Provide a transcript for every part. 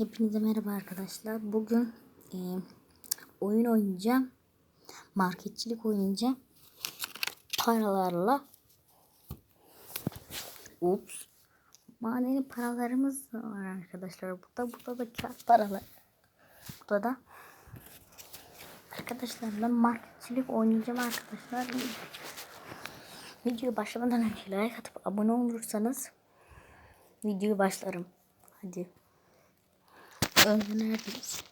Hepinize merhaba arkadaşlar. Bugün e, oyun oynayacağım. Marketçilik oynayacağım. Paralarla. Ups. Madeni paralarımız var arkadaşlar. Burada burada da kağıt paralar. Burada da Arkadaşlar ben marketçilik oynayacağım arkadaşlar. Video başlamadan önce like atıp abone olursanız videoyu başlarım. Hadi. Neredeyiz?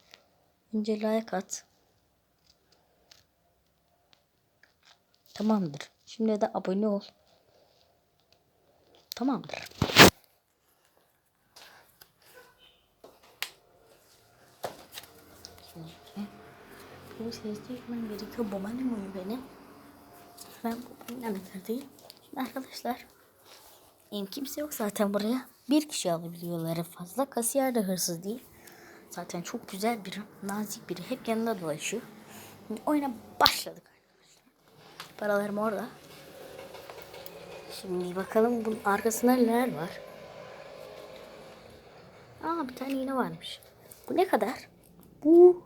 Önce like at. Tamamdır. Şimdi de abone ol. Tamamdır. Bu sesi çekmem gerekiyor. Babaannem uyuyor benim. Ben babaannemle neredeyim? Şimdi arkadaşlar kimse yok zaten buraya. Bir kişi alabiliyorlar fazla. Kasiyer de hırsız değil. Zaten çok güzel biri, nazik biri. Hep yanında dolaşıyor. Şimdi oyuna başladık arkadaşlar. Paralarım orada. Şimdi bakalım bunun arkasında neler var. Aa bir tane iğne varmış. Bu ne kadar? Bu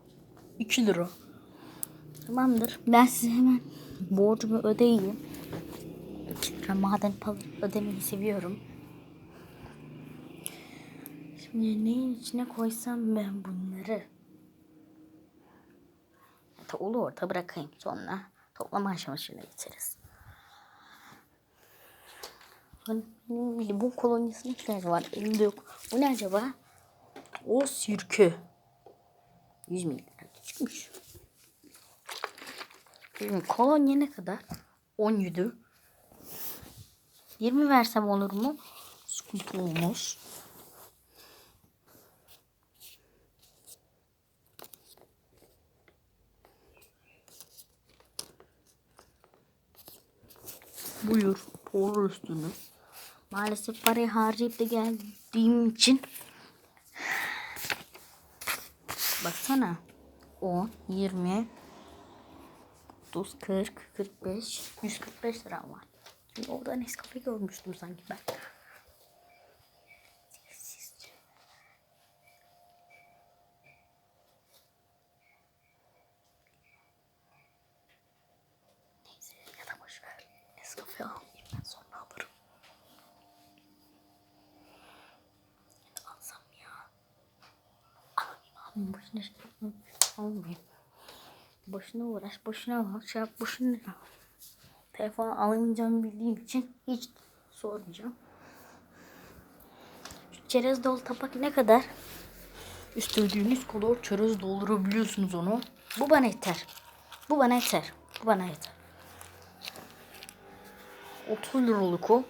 2 lira. Tamamdır. Ben size hemen borcumu ödeyeyim. 2 lira maden ödemeyi seviyorum. Şimdi neyin içine koysam ben bunları? Olur orta bırakayım. Sonra toplama aşamasına geçeriz. Benim limon kolonyası ne kadar var? Elimde yok. Bu ne acaba? O sirke. 100 milyar çıkmış. Şimdi kolonya ne kadar? 17. 20 versem olur mu? Sıkıntı olmaz. Buyur. Por üstünü. Maalesef parayı harcayıp da geldiğim için Baksana. 10, 20, 30, 40, 45, 145 lira var. Şimdi orada Nescafe görmüştüm sanki ben. Sessizce. Neyse ya da boş ver. Nescafe almayayım ben sonra alırım. Ya da alsam ya. Alayım alayım boşuna şey. Almayayım. Boşuna uğraş, boşuna al, şey yap, boşuna al. Telefon alamayacağımı bildiğim için hiç sormayacağım. Şu çerez dolu tabak ne kadar? İstediğiniz kadar çerez doldurabiliyorsunuz onu. Bu bana yeter. Bu bana yeter. Bu bana yeter. 30 liralık o.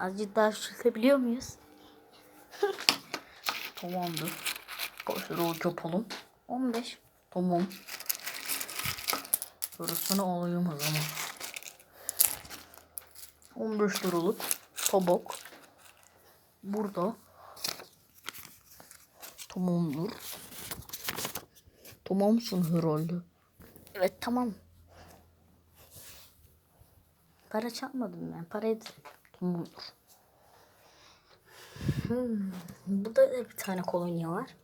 Azıcık daha düşürebiliyor muyuz? Tamamdır. Liralık yapalım? 15. Tamam. Parasını alayım o zaman. 15 liralık tabak. Burada. Tamamdır. Tamamsın herhalde. Evet tamam. Para çalmadım ben. Parayı tamamdır. Hmm. Burada da bir tane kolonya var.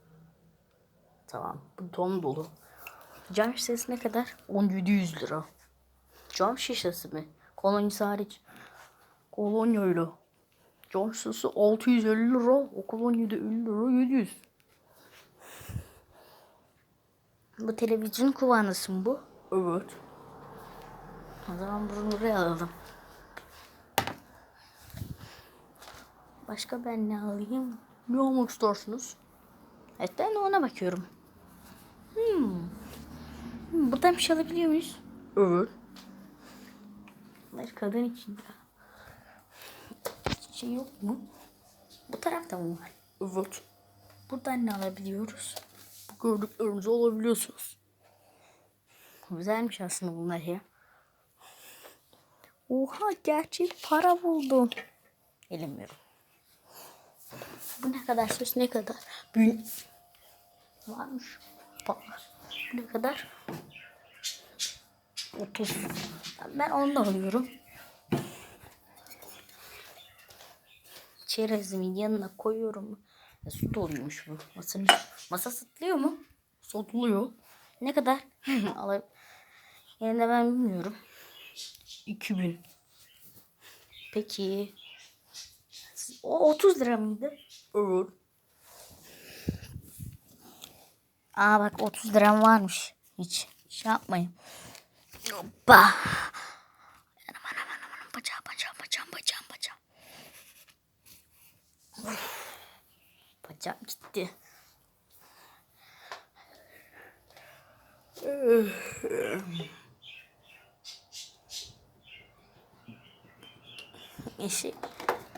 Tamam. Bu don dolu. Cam şişesi ne kadar? 1700 lira. Cam şişesi mi? Kolonyası hariç. Kolonyayla. Cam şişesi 650 lira. O kolonyada 50 lira 700. Bu televizyon kumandası mı bu? Evet. O zaman bunu buraya alalım. Başka ben ne alayım? Ne almak istersiniz? Evet ben ona bakıyorum. Hmm. Hmm, Buradan bir şey alabiliyor muyuz? Evet. Bunlar kadın için ya. Şey yok mu? Bu tarafta mı var? Evet. Buradan ne alabiliyoruz? Bu gördüklerinizi alabiliyorsunuz. Güzelmiş aslında bunlar ya. Oha gerçek para buldum. Elemiyorum. Bu ne kadar söz ne kadar? Bin varmış. Bak. Ne kadar? 30. Ben onu da alıyorum. Çerezimin yanına koyuyorum. Ya, su doluyormuş bu. Masanın, masa satılıyor mu? Satılıyor. Ne kadar? Alay. Yine de ben bilmiyorum. 2000. Peki. O 30 lira mıydı? Evet. Aa bak 30 liram varmış. Hiç şey yapmayın. Hoppa. Aman aman aman bacağım bacağım bacağım bacağım bacağım. Of. Bacağım gitti.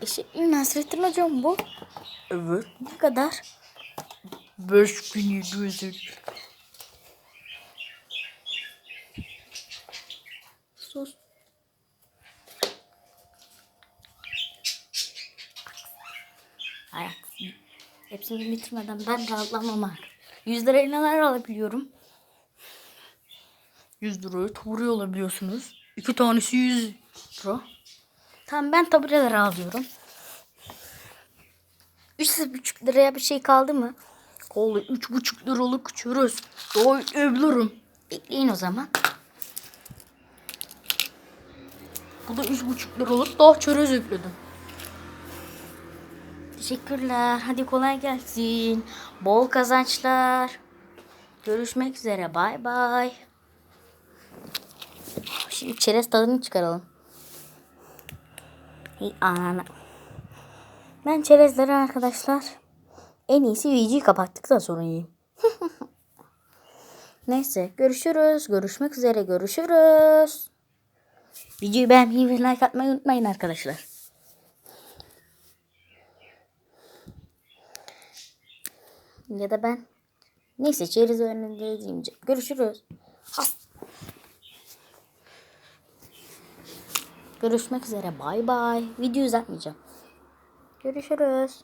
Eşi, eşi Nasrettin hocam bu. Evet. Ne kadar? 5750. Sus. Hayat. Hepsini bitirmeden ben rahatlamam artık. 100 liraya neler alabiliyorum? 100 liraya tabure alabiliyorsunuz. İki tanesi 100 lira. Tamam ben tabureleri alıyorum. 3,5 liraya bir şey kaldı mı? Kaldı 3,5 liralık çörez. Daha evlerim. Bekleyin o zaman. Bu da 3,5 liralık daha çörez ekledim. Teşekkürler. Hadi kolay gelsin. Bol kazançlar. Görüşmek üzere. Bay bay. Şimdi çerez tadını çıkaralım. Hey anana. Ben çerezleri arkadaşlar en iyisi videoyu kapattıktan sonra yiyeyim. Neyse görüşürüz. Görüşmek üzere. Görüşürüz. Videoyu beğenmeyi ve like atmayı unutmayın arkadaşlar. Ya da ben. Neyse çerez diyeceğim. Görüşürüz. Has. Görüşmek üzere. Bay bay. Video uzatmayacağım. Görüşürüz.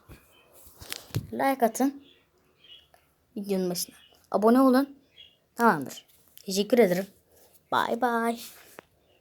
Like atın. Videonun başına. Abone olun. Tamamdır. Teşekkür ederim. Bay bay.